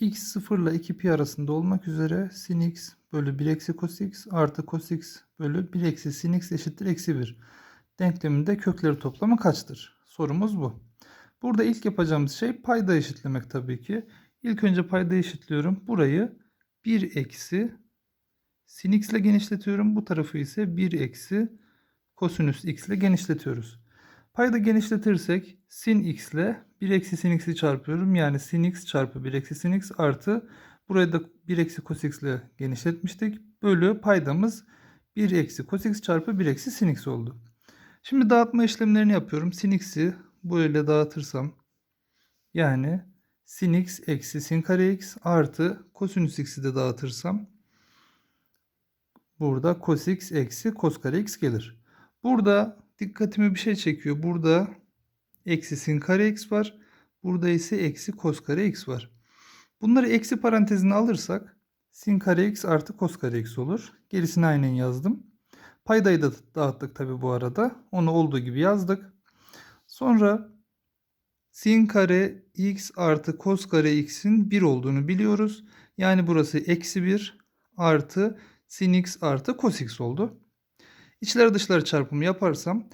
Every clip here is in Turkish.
x 0 ile 2 pi arasında olmak üzere sin x bölü 1 eksi cos x artı cos x bölü 1 eksi sin x eşittir eksi 1. Denkleminde kökleri toplamı kaçtır? Sorumuz bu. Burada ilk yapacağımız şey payda eşitlemek tabii ki. İlk önce payda eşitliyorum. Burayı 1 eksi sin x ile genişletiyorum. Bu tarafı ise 1 eksi kosinüs x ile genişletiyoruz. Payda genişletirsek sin x ile 1 eksi sin x'i çarpıyorum. Yani sin x çarpı 1 eksi sin x artı burayı da 1 eksi cos x ile genişletmiştik. Bölü paydamız 1 eksi cos x çarpı 1 eksi sin x oldu. Şimdi dağıtma işlemlerini yapıyorum. Sin x'i böyle dağıtırsam yani sin x eksi sin kare x artı kosinüs x'i de dağıtırsam burada cos x eksi cos kare x gelir. Burada dikkatimi bir şey çekiyor. Burada eksi sin kare x var. Burada ise eksi cos kare x var. Bunları eksi parantezine alırsak sin kare x artı cos kare x olur. Gerisini aynen yazdım. Paydayı da dağıttık tabi bu arada. Onu olduğu gibi yazdık. Sonra sin kare x artı cos kare x'in 1 olduğunu biliyoruz. Yani burası eksi 1 artı sin x artı cos x oldu. İçler dışlar çarpımı yaparsam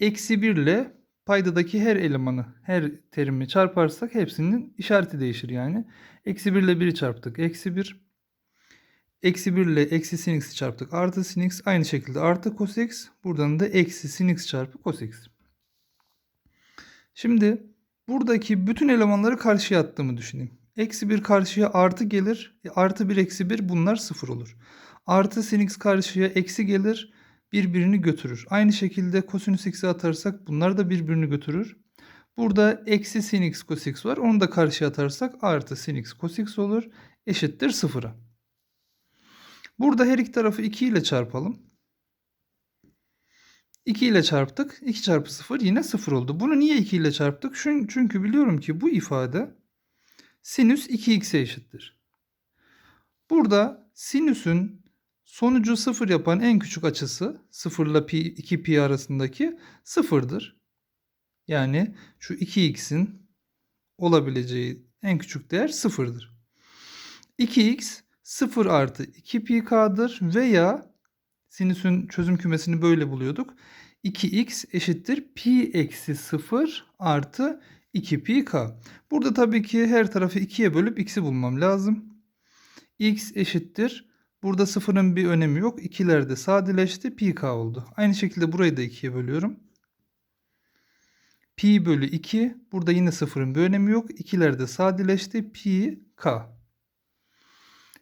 eksi 1 ile paydadaki her elemanı, her terimi çarparsak hepsinin işareti değişir yani. Eksi 1 ile 1'i çarptık. Eksi 1. Eksi 1 ile eksi sin x'i çarptık. Artı sin x aynı şekilde artı cos x. Buradan da eksi sin x çarpı cos x. Şimdi buradaki bütün elemanları karşıya attığımı düşüneyim. Eksi 1 karşıya artı gelir. E, artı 1 eksi 1 bunlar 0 olur. Artı sin x karşıya eksi gelir. Birbirini götürür. Aynı şekilde kosinüs x'i atarsak bunlar da birbirini götürür. Burada eksi sin x cos x var. Onu da karşıya atarsak artı sin x cos x olur. Eşittir 0'a. Burada her iki tarafı 2 ile çarpalım. 2 ile çarptık. 2 çarpı 0 yine 0 oldu. Bunu niye 2 ile çarptık? Çünkü biliyorum ki bu ifade sinüs 2x'e eşittir. Burada sinüsün sonucu 0 yapan en küçük açısı 0 ile pi, 2 pi arasındaki 0'dır. Yani şu 2x'in olabileceği en küçük değer 0'dır. 2x 0 artı 2 pi k'dır veya sinüsün çözüm kümesini böyle buluyorduk. 2x eşittir pi eksi 0 artı 2 pi k. Burada tabii ki her tarafı 2'ye bölüp x'i bulmam lazım. x eşittir. Burada sıfırın bir önemi yok. İkiler de sadeleşti. Pi k oldu. Aynı şekilde burayı da 2'ye bölüyorum. Pi bölü 2. Burada yine sıfırın bir önemi yok. İkiler de sadeleşti. Pi k.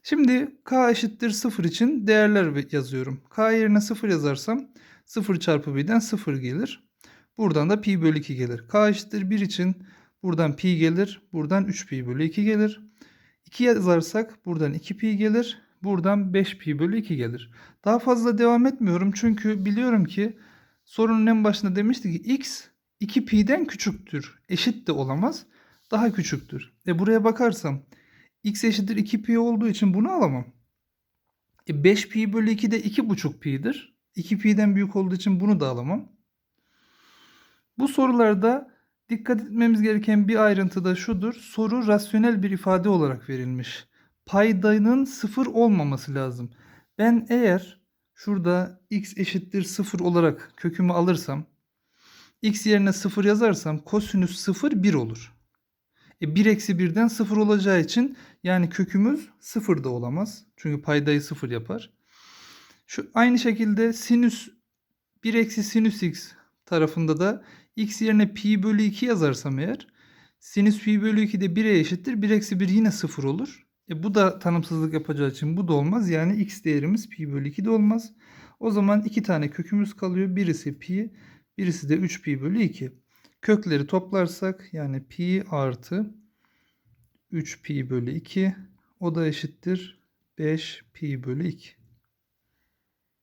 Şimdi k eşittir 0 için değerler yazıyorum. k yerine 0 yazarsam 0 çarpı 1'den 0 gelir. Buradan da pi bölü 2 gelir. k eşittir 1 için buradan pi gelir. Buradan 3 pi bölü 2 gelir. 2 yazarsak buradan 2 pi gelir. Buradan 5 pi bölü 2 gelir. Daha fazla devam etmiyorum çünkü biliyorum ki sorunun en başında demişti ki x 2 pi'den küçüktür. Eşit de olamaz. Daha küçüktür. E buraya bakarsam x eşittir 2 pi olduğu için bunu alamam. E 5 pi bölü 2 de 2,5 pi'dir. 2 pi'den büyük olduğu için bunu da alamam. Bu sorularda dikkat etmemiz gereken bir ayrıntı da şudur. Soru rasyonel bir ifade olarak verilmiş. Paydanın 0 olmaması lazım. Ben eğer şurada x eşittir 0 olarak kökümü alırsam x yerine 0 yazarsam kosinüs 0 1 olur. E 1 eksi 1'den 0 olacağı için yani kökümüz 0 da olamaz. Çünkü paydayı 0 yapar. Şu aynı şekilde sinüs 1 eksi sinüs x tarafında da x yerine pi bölü 2 yazarsam eğer sinüs pi bölü 2 de 1'e eşittir. 1 eksi 1 yine 0 olur. E bu da tanımsızlık yapacağı için bu da olmaz. Yani x değerimiz pi bölü 2 de olmaz. O zaman iki tane kökümüz kalıyor. Birisi pi, birisi de 3 pi bölü 2. Kökleri toplarsak yani pi artı 3 pi bölü 2 o da eşittir 5 pi bölü 2.